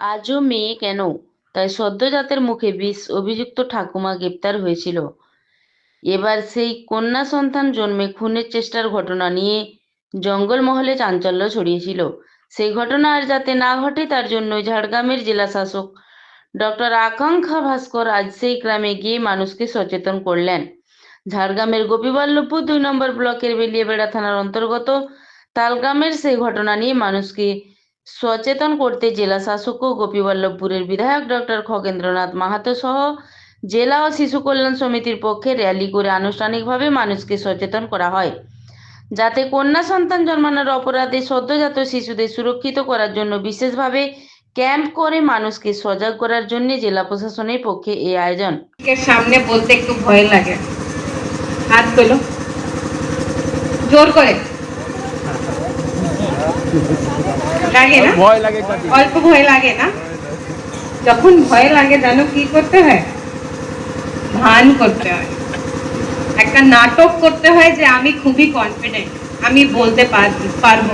আজও মেয়ে কেন? তাই সদ্যজাতের মুখে বিষ অভিযুক্ত ঠাকুমা গ্রেপ্তার হয়েছিল। এবার সেই কন্যা সন্তান জন্মে খুনের চেষ্টার ঘটনা নিয়ে জঙ্গলমহলে চাঞ্চল্য ছড়িয়েছিল। সেই ঘটনা আর যাতে না ঘটে, তার জন্যই ঝাড়গ্রামের জেলা শাসক ডক্টর আকাঙ্ক্ষা ভাস্কর আজ সেই গ্রামে গিয়ে মানুষকে সচেতন করলেন। ঝাড়গ্রামের গোপীবল্লভপুর দুই নম্বর ব্লকের বেলিয়াবেড়া থানার অন্তর্গত তালগ্রামের সেই ঘটনা নিয়ে মানুষকে সচেতন করতে জেলা শাসক ও গোপীবল্লভপুরের বিধায়ক ডক্টর খগেন্দ্রনাথ মাহাতো সহ জেলা ও শিশু কল্যাণ সমিতির পক্ষে র্যালি করে আনুষ্ঠানিকভাবে মানুষকে সচেতন করা হয়। যাতে কন্যা সন্তান জন্মানোর অপরাধে সদ্যজাত শিশুদের সুরক্ষিত করার জন্য বিশেষভাবে ক্যাম্প করে মানুষকে সজাগ করার জন্য জেলা প্রশাসনের পক্ষে এই আয়োজন। সামনে বলতে একটু ভয় লাগে। হাত তোলো। জোর করে। লাগে না? ভয় লাগে অল্প ভয় লাগে না? যখন ভয় লাগে জানো কি করতে হয়? ভান করতে হয়। একটা নাটক করতে হয় যে আমি খুবই কনফিডেন্ট আমি বলতে পারব।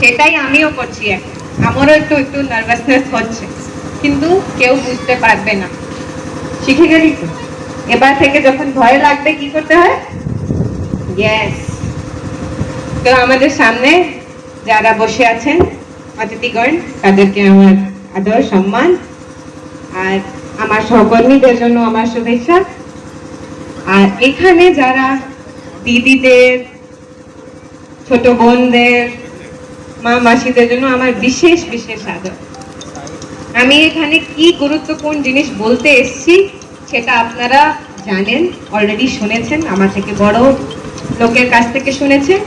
সেটাই আমিও করছি এখন। আমারও একটু একটু নার্ভাসনেস হচ্ছে। কিন্তু কেউ বুঝতে পারবে না। শিখে গেলি তো? এবার থেকে যখন ভয় লাগবে কি করতে হয়? ইয়েস তো আমাদের সামনে যারা বসে আছেন, অতিথিগণ, তাদেরকে আমার আদর, সম্মান আর আমার সহকর্মীদের জন্য আমার শুভেচ্ছা। আর এখানে যারা দিদিদের, ছোট বোনদের, মা মাসিদের জন্য আমার বিশেষ বিশেষ আদর। আমি এখানে কি গুরুত্বপূর্ণ জিনিস বলতে এসেছি সেটা আপনারা জানেন, অলরেডি শুনেছেন, আমার থেকে বড় লোকের কাছ থেকে শুনেছেন।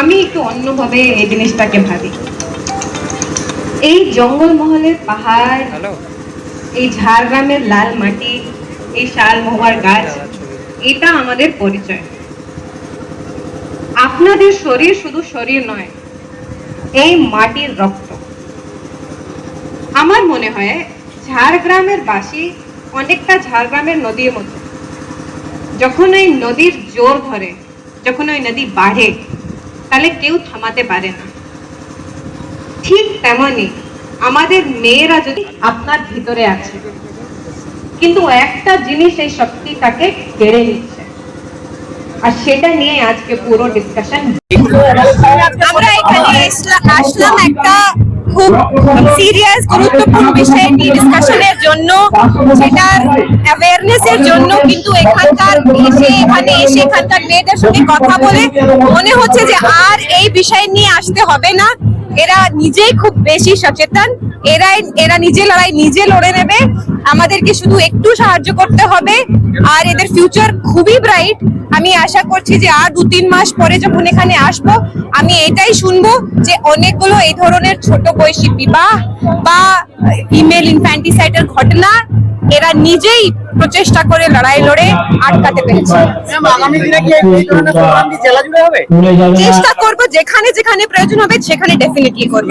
আমি একটু অন্যভাবে এই জিনিসটাকে ভাবি। এই জঙ্গলমহলের পাহাড় এই ঝাড়গ্রামের লাল মাটি এই শাল মহুয়ার গাছ এটা আমাদের পরিচয়। আপনাদের শরীর শুধু শরীর নয় এই মাটির রক্ত। আমার মনে হয় ঝাড়গ্রামের বাসী অনেকটা ঝাড়গ্রামের নদীর মতো। যখন ওই নদীর জোর ধরে যখন ওই নদী বাড়ে তাহলে কেউ থামাতে পারে না। ঠিক তেমনই আমাদের মেয়েরা যদি আপনার ভিতরে আছে, কিন্তু একটা জিনিস এই শক্তিটাকে কেড়ে নিচ্ছে। আর সেটা নিয়ে আজকে পুরো ডিসকাশন আমরা এখানে আসলাম একটা খুব সিরিয়াস গুরুত্বপূর্ণ বিষয় নিয়ে ডিসকাশনের জন্য, সেটার অ্যাওয়ারনেসের জন্য কিন্তু এখানকার এসে এখানে এসে এখানকার মেয়েদের সঙ্গে কথা বলে মনে হচ্ছে যে আর এই বিষয় নিয়ে আসতে হবে না। এরা নিজেই খুব বেশি সচেতন। এরাই এরা নিজে লড়াই নিজে লড়ে নেবে। আমাদেরকে শুধু একটু সাহায্য করতে হবে। আর এদের ফিউচার খুবই ব্রাইট আমি আশা করছি যে আর দু তিন মাস পরে যখন এখানে আসব, আমি এটাই শুনব যে অনেকগুলো এই ধরনের ছোট বয়সী বিবাহ বা ইমেল ইনফ্যান্টিসাইডের ঘটনা এরা নিজেই প্রচেষ্টা করে লড়াই লড়ে আটকাতে পেরেছে। ম্যাম আগামী দিনে কি এই ধরনের প্রোগ্রাম কি জেলা জুড়ে হবে? চেষ্টা করব যেখানে যেখানে প্রয়োজন হবে সেখানে ডেফিনেটলি করব।